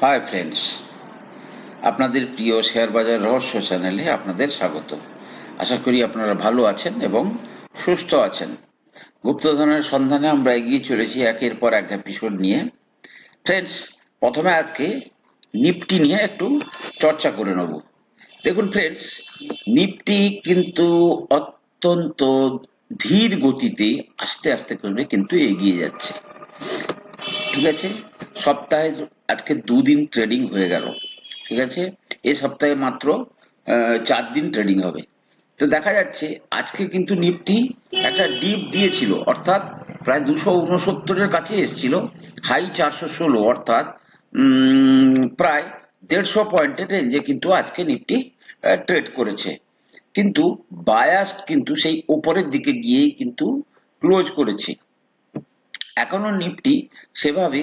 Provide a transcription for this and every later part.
Hi friends আপনাদের প্রিয় share বাজার রহস্য চ্যানেলে আপনাদের স্বাগত। আশা করি আপনারা ভালো আছেন এবং সুস্থ আছেন। গুপ্তধনের সন্ধানে আমরা এগিয়ে চলেছি একের পর এক এপিসোড নিয়ে। ফ্রেন্ডস প্রথমে আজকে নিফটি নিয়ে একটু চর্চা করে নেব। দেখুন ফ্রেন্ডস নিফটি কিন্তু অত্যন্ত ধীর গতিতে আস্তে আস্তে করে কিন্তু এগিয়ে যাচ্ছে। ঠিক আছে? সপ্তাহে আজকে দুদিন ট্রেডিং হয়ে গেল, ঠিক আছে? এ সপ্তাহে মাত্র চার দিন ট্রেডিং হবে। তো দেখা যাচ্ছে, আজকে কিন্তু নিফটি একটা ডিপ দিয়েছিল, অর্থাৎ প্রায় দুশো উনসত্তরের কাছে এসেছিল হাই চারশো ষোলো, অর্থাৎ প্রায় দেড়শো পয়েন্টের রেঞ্জে কিন্তু আজকে নিফটি ট্রেড করেছে। কিন্তু বায়াস্ট কিন্তু সেই ওপরের দিকে গিয়েই কিন্তু ক্লোজ করেছে। এখনও নিফটি সেভাবে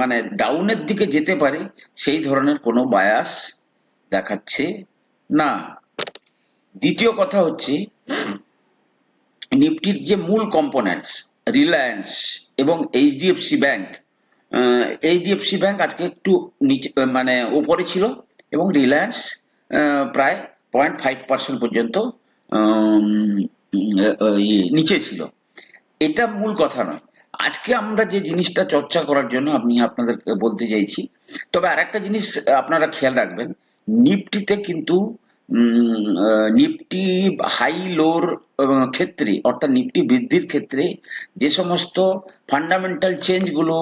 মানে ডাউনের দিকে যেতে পারে সেই ধরনের কোনো বায়াস দেখাচ্ছে না। দ্বিতীয় কথা হচ্ছে নিফটির যে মূল কম্পোনেন্টস রিলায়েন্স এবং এইচডিএফসি ব্যাংক এইচডিএফসি ব্যাংক আজকে একটু নিচে মানে উপরে ছিল এবং রিলায়েন্স প্রায় পয়েন্ট ফাইভ পার্সেন্ট পর্যন্ত ইয়ে, নিচে ছিল। এটা মূল কথা নয়। আজকে আমরা যে জিনিসটা চর্চা করার জন্য আমি আপনাদেরকে বলতে চাইছি, তবে আর একটা জিনিস আপনারা খেয়াল রাখবেন, নিফটিতে কিন্তু নিফটি হাই লোর ক্ষেত্রে, অর্থাৎ নিফটি বৃদ্ধির ক্ষেত্রে যে সমস্ত ফান্ডামেন্টাল চেঞ্জগুলো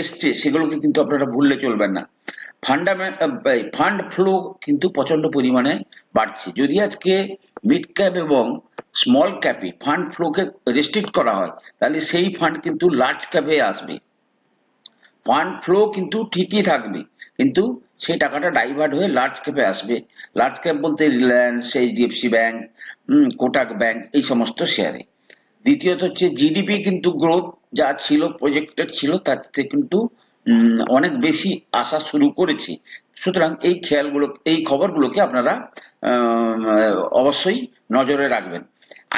এসছে, সেগুলোকে কিন্তু আপনারা ভুললে চলবেন না। ফান্ডামেন্ট ফান্ড ফ্লো কিন্তু প্রচণ্ড পরিমাণে বাড়ছে। যদি আজকে মিড ক্যাপ এবং স্মল ক্যাপে ফান্ড ফ্লোকে রেস্ট্রিক্ট করা হয়, তাহলে সেই ফান্ড কিন্তু লার্জ ক্যাপে আসবে। ফান্ড ফ্লো কিন্তু ঠিকই থাকবে, কিন্তু সেই টাকাটা ডাইভার্ট হয়ে লার্জ ক্যাপে আসবে। লার্জ ক্যাপ বলতে Reliance HDFC bank Kotak bank এই সমস্ত শেয়ারে দ্বিতীয়ত হচ্ছে জিডিপি কিন্তু গ্রোথ যা ছিল প্রজেক্টেড ছিল থেকে কিন্তু অনেক বেশি আসা শুরু করেছে। সুতরাং এই খেয়ালগুলো, এই খবরগুলোকে আপনারা অবশ্যই নজরে রাখবেন।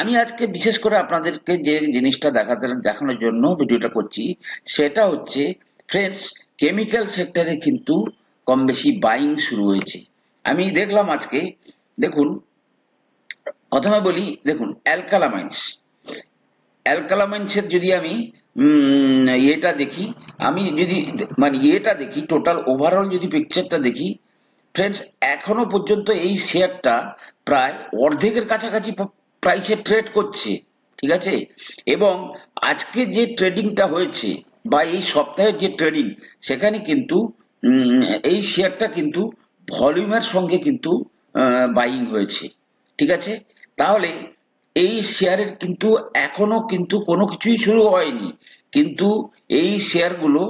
আমি আজকে বিশেষ করে আপনাদেরকে যে জিনিসটা দেখাতে দেখানোর জন্য ভিডিওটা করছি, সেটা হচ্ছে ফ্রেন্ডস কেমিক্যাল সেক্টরে কিন্তু কম বেশি বাইং শুরু হয়েছে। আমি দেখলাম আজকে, দেখুন, প্রথমে বলি, দেখুন অ্যালকালামাইন্স অ্যালকালামাইন্সের যদি আমি ইয়েটা দেখি, আমি যদি মানে ইয়েটা দেখি টোটাল ওভারঅল যদি পিকচারটা দেখি ফ্রেন্ডস এখনও পর্যন্ত এই শেয়ারটা প্রায় অর্ধেকের কাছাকাছি প্রাইসে ট্রেড করছে, ঠিক আছে? এবং আজকে যে ট্রেডিংটা হয়েছে বা এই সপ্তাহের যে ট্রেডিং সেখানে কিন্তু এই শেয়ারটা কিন্তু ভলিউমের সঙ্গে কিন্তু বাইং হয়েছে, ঠিক আছে? তাহলে এই শেয়ারের কিন্তু এখনও কিন্তু কোনো কিছুই শুরু হয়নি। কিন্তু এই শেয়ারগুলো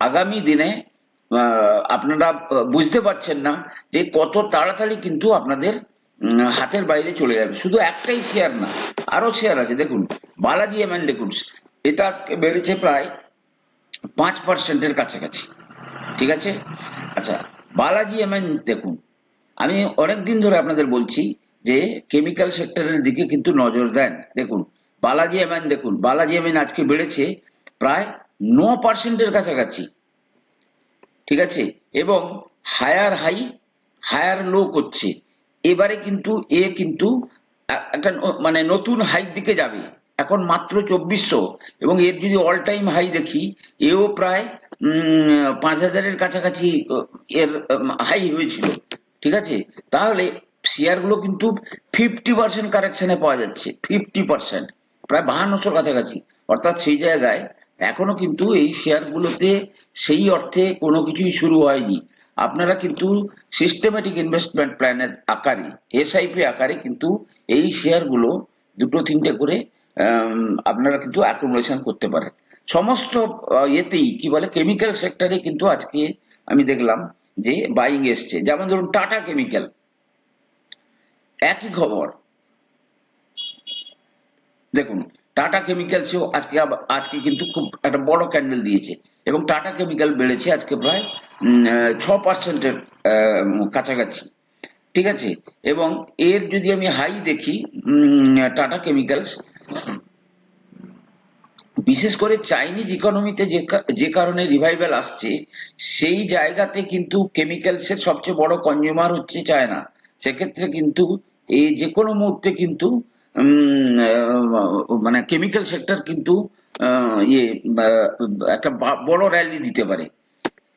আগামী দিনে আপনারা বুঝতে পারছেন না যে কত তাড়াতাড়ি কিন্তু আপনাদের হাতের বাইরে চলে যাবে। শুধু একটাই শেয়ার না, আরও শেয়ার আছে, দেখুন। বালাজি এমএন দেখুন এটা আজকে বেড়েছে প্রায় পাঁচ পার্সেন্টের কাছাকাছি। ঠিক আছে? আচ্ছা বালাজি এমএন দেখুন, আমি অনেক দিন ধরে আপনাদের বলছি যে কেমিক্যাল সেক্টরের দিকে কিন্তু নজর দেন। দেখুন, বালাজি এমএন দেখুন, বালাজি এমএন আজকে বেড়েছে প্রায় ন পার্সেন্টের কাছাকাছি। ঠিক আছে? এবং হায়ার হাই হায়ার লো করছে। এবারে কিন্তু এ কিন্তু একটা মানে নতুন হাই দিকে যাবে। এখন মাত্র চব্বিশশো। এবং এর যদি অল টাইম হাই দেখি, এও প্রায় পাঁচ হাজারের কাছাকাছি এর হাই হয়েছিল। ঠিক আছে? তাহলে শেয়ারগুলো কিন্তু ফিফটি পার্সেন্ট কারেকশনে পাওয়া যাচ্ছে। ফিফটি পার্সেন্ট প্রায় বাহান্নশোর কাছাকাছি। অর্থাৎ সেই জায়গায় এখনও কিন্তু এই শেয়ারগুলোতে সেই অর্থে কোনো কিছুই শুরু হয়নি। আপনারা কিন্তু সিস্টেমেটিক ইনভেস্টমেন্ট প্ল্যানের আকারে এসআইপি আকারে কিন্তু এই শেয়ারগুলো দুটো তিনটে করে আপনারা কিন্তু অ্যাকুমুলেশন করতে পারেন। সমস্ত ইয়েতেই কি বলে কেমিক্যাল সেক্টরে কিন্তু আজকে আমি দেখলাম যে বাইং এসছে। যেমন ধরুন টাটা কেমিক্যাল একই খবর। দেখুন টাটা কেমিক্যালসেও আজকে আজকে কিন্তু খুব একটা বড় ক্যান্ডেল দিয়েছে এবং টাটা কেমিক্যাল বেড়েছে আজকে প্রায় ছ পার্সেন্টের কাছাকাছি। ঠিক আছে? এবং এর যদি আমি হাই দেখি টাটা কেমিক্যালস বিশেষ করে চাইনিজ ইকোনমিতে যে কারণে রিভাইভাল আসছে, সেই জায়গাতে কিন্তু কেমিক্যালসের সবচেয়ে বড় কনজিউমার হচ্ছে চায়না সেক্ষেত্রে কিন্তু এই যে কোনো মুহূর্তে কিন্তু মানে কেমিক্যাল সেক্টর কিন্তু ইয়ে একটা বড় র্যালি দিতে পারে।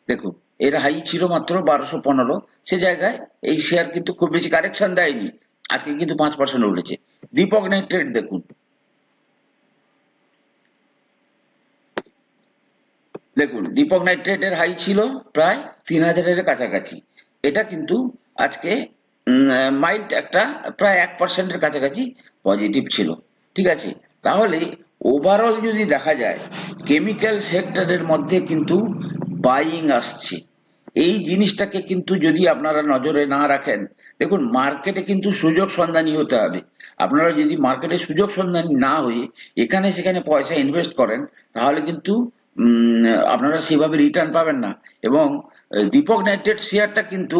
দেখুন এর হাই ছিল মাত্র বারোশো পনেরো। সে জায়গায় এই শেয়ার কিন্তু খুব বেশি কারেকশন দেয়নি। আজকে কিন্তু পাঁচ পার্সেন্ট উঠেছে। দীপক নাইট্রেট দেখুন। দেখুন দীপক নাইট্রেটের হাই ছিল প্রায় তিন হাজারের কাছাকাছি। এটা কিন্তু আজকে মাইল্ড একটা, প্রায় এক পার্সেন্টের কাছাকাছি পজিটিভ ছিল। ঠিক আছে? তাহলে ওভারঅল যদি দেখা যায় কেমিক্যাল সেক্টরের মধ্যে কিন্তু বাইং আসছে। এই জিনিসটাকে কিন্তু যদি আপনারা নজরে না রাখেন, দেখুন মার্কেটে কিন্তু সুযোগ সন্ধানী হতে হবে। আপনারা যদি মার্কেটে সুযোগ সন্ধানী না হয়ে এখানে সেখানে পয়সা ইনভেস্ট করেন, তাহলে কিন্তু আপনারা সেভাবে রিটার্ন পাবেন না। এবং দীপক নাইট্রেট শেয়ারটা কিন্তু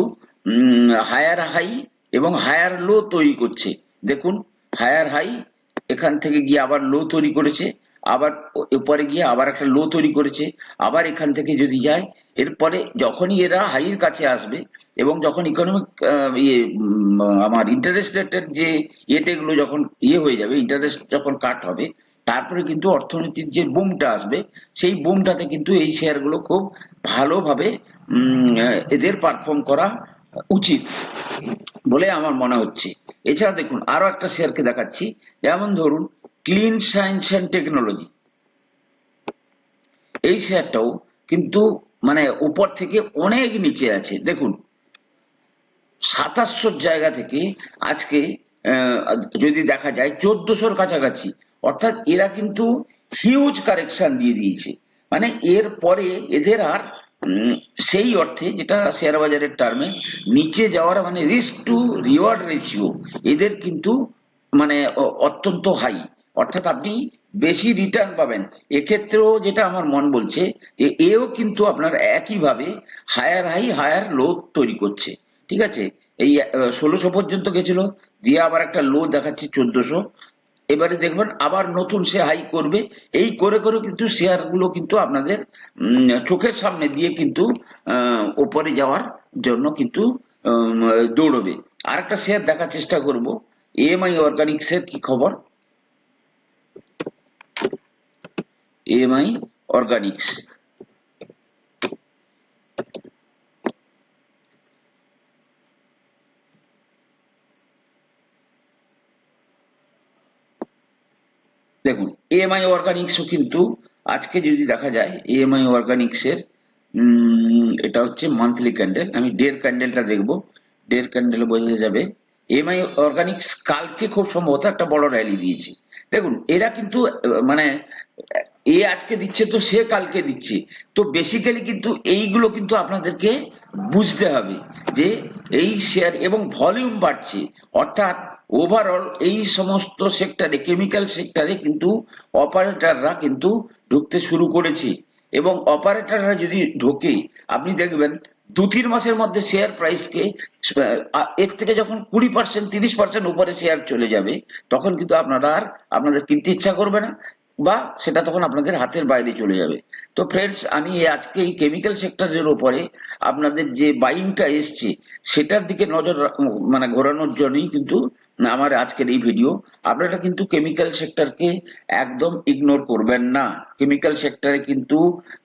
হায়ার হাই এবং হায়ার লো তৈরি করছে। দেখুন হায়ার হাই এখান থেকে গিয়ে আবার লো তৈরি করেছে, আবার এরপরে গিয়ে আবার একটা লো তৈরি করেছে, আবার এখান থেকে যদি যায়, এরপরে যখনই এরা হাইয়ের কাছে আসবে এবং যখন ইকোনমিক ইয়ে আমার ইন্টারেস্ট রেটের যে ইয়েটেগুলো যখন ইয়ে হয়ে যাবে ইন্টারেস্ট যখন কাট হবে, তারপরে কিন্তু অর্থনীতির যে বুমটা আসবে, সেই বুমটাতে কিন্তু এই শেয়ারগুলো খুব ভালোভাবে এদের পারফর্ম করা উচিত বলে আমার মনে হচ্ছে। এছাড়া দেখুন, আরও একটা শেয়ারকে দেখাচ্ছি। যেমন ধরুন ক্লিন সায়েন্স অ্যান্ড টেকনোলজি এই শেয়ারটাও কিন্তু মানে উপর থেকে অনেক নিচে আছে। দেখুন, সাতাশশোর জায়গা থেকে আজকে যদি দেখা যায়, চোদ্দশোর কাছাকাছি। অর্থাৎ এরা কিন্তু হিউজ কারেকশন দিয়ে দিয়েছে। মানে এর পরে এদের আর সেই অর্থে যেটা শেয়ার বাজারের টার্মে নিচে যাওয়ার মানে রিস্ক টু রিওয়ার্ড রেশিও এদের কিন্তু মানে অত্যন্ত হাই অর্থাৎ আপনি বেশি রিটার্ন পাবেন। এক্ষেত্রেও যেটা আমার মন বলছে এও কিন্তু আপনার একইভাবে হায়ার হাই হায়ার লো তৈরি করছে। ঠিক আছে? এই ষোলোশো পর্যন্ত গেছিল, দিয়ে আবার একটা লো দেখাচ্ছে চোদ্দশো। এবারে দেখবেন আবার নতুন সে হাই করবে। এই করে করে কিন্তু শেয়ারগুলো কিন্তু আপনাদের চোখের সামনে দিয়ে কিন্তু ওপরে যাওয়ার জন্য কিন্তু দৌড়বে। আরেকটা শেয়ার দেখার চেষ্টা করব। এএমআই অর্গানিক্স এর কি খবর? এএমআই অর্গানিক্স দেখুন এএমআই অর্গানিক্সও কিন্তু আজকে যদি দেখা যায় এএমআই অর্গানিক্স এর উম, এটা হচ্ছে মান্থলি ক্যান্ডেল আমি ডের ক্যান্ডেলটা দেখব। ডের ক্যান্ডেল বোঝা যাবে এমআই অর্গানিক্স কালকে খুব সম্ভবত একটা বড় র্যালি দিয়েছে। দেখুন এরা কিন্তু মানে এ আজকে দিচ্ছে তো সে কালকে দিচ্ছে। তো বেসিক্যালি কিন্তু এইগুলো কিন্তু আপনাদেরকে বুঝতে হবে যে এই শেয়ার এবং ভলিউম বাড়ছে। অর্থাৎ ওভারঅল এই সমস্ত সেক্টরে কেমিক্যাল সেক্টরে কিন্তু অপারেটররা কিন্তু ঢুকতে শুরু করেছে। এবং অপারেটররা যদি ঢোকে, আপনি দেখবেন দু তিন মাসের মধ্যে শেয়ার প্রাইসকে এর থেকে যখন কুড়ি পার্সেন্ট তিরিশ পার্সেন্ট উপরে শেয়ার চলে যাবে, তখন কিন্তু আপনারা আর আপনাদের কিনতে ইচ্ছা করবে না, বা সেটা তখন আপনাদের হাতের বাইরে চলে যাবে। তো ফ্রেন্ডস আমি আজকে এই কেমিক্যাল সেক্টরের উপরে আপনাদের যে বাইংটা এসছে, সেটার দিকে নজর মানে ঘোরানোর জন্যই কিন্তু আমার আজকের এই ভিডিও আপনারা কিন্তু কেমিক্যাল সেক্টরকে একদম ইগনোর করবেন না। কেমিক্যাল সেক্টরে কিন্তু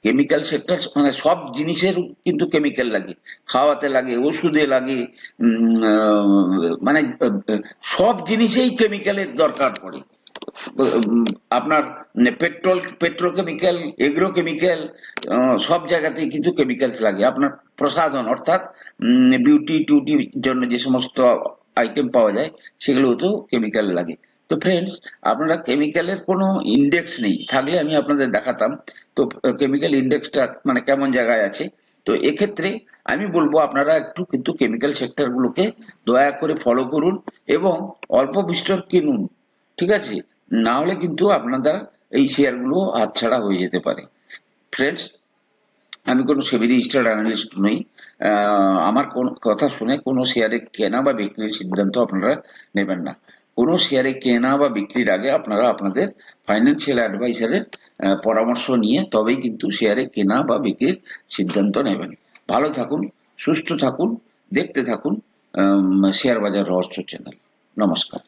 কেমিক্যাল সেক্টর মানে সব জিনিসের কিন্তু কেমিক্যাল লাগে। খাওয়াতে লাগে, ওষুধে লাগে মানে সব জিনিসেই কেমিক্যালের দরকার পড়ে। আপনার পেট্রোল পেট্রোকেমিক্যাল এগ্রোকেমিক্যাল সব জায়গাতেই কিন্তু কেমিক্যালস লাগে। আপনার প্রসাধন, অর্থাৎ বিউটি টিউটির জন্য যে সমস্ত আইটেম পাওয়া যায় সেগুলোতেও কেমিক্যাল লাগে। তো ফ্রেন্ডস আপনারা কেমিক্যালের কোনো ইন্ডেক্স নেই, থাকলে আমি আপনাদের দেখাতাম। তো কেমিক্যাল ইন্ডেক্সটা মানে কেমন জায়গায় আছে? তো এক্ষেত্রে আমি বলব আপনারা একটু কিন্তু কেমিক্যাল সেক্টরগুলোকে দয়া করে ফলো করুন এবং অল্প বিস্তর কিনুন, ঠিক আছে? না হলে কিন্তু আপনাদের এই শেয়ারগুলো হাতছাড়া হয়ে যেতে পারে। ফ্রেন্ডস আমি কোনো সেবি রেজিস্টার্ড অ্যানালিস্ট নই। আমার কোন কথা শুনে কোনো শেয়ারে কেনা বা বিক্রির সিদ্ধান্ত আপনারা নেবেন না। কোনো শেয়ারে কেনা বা বিক্রির আগে আপনারা আপনাদের ফাইন্যান্সিয়াল অ্যাডভাইসারের পরামর্শ নিয়ে তবেই কিন্তু শেয়ারে কেনা বা বিক্রির সিদ্ধান্ত নেবেন। ভালো থাকুন, সুস্থ থাকুন, দেখতে থাকুন শেয়ার বাজার রহস্য চ্যানেল নমস্কার।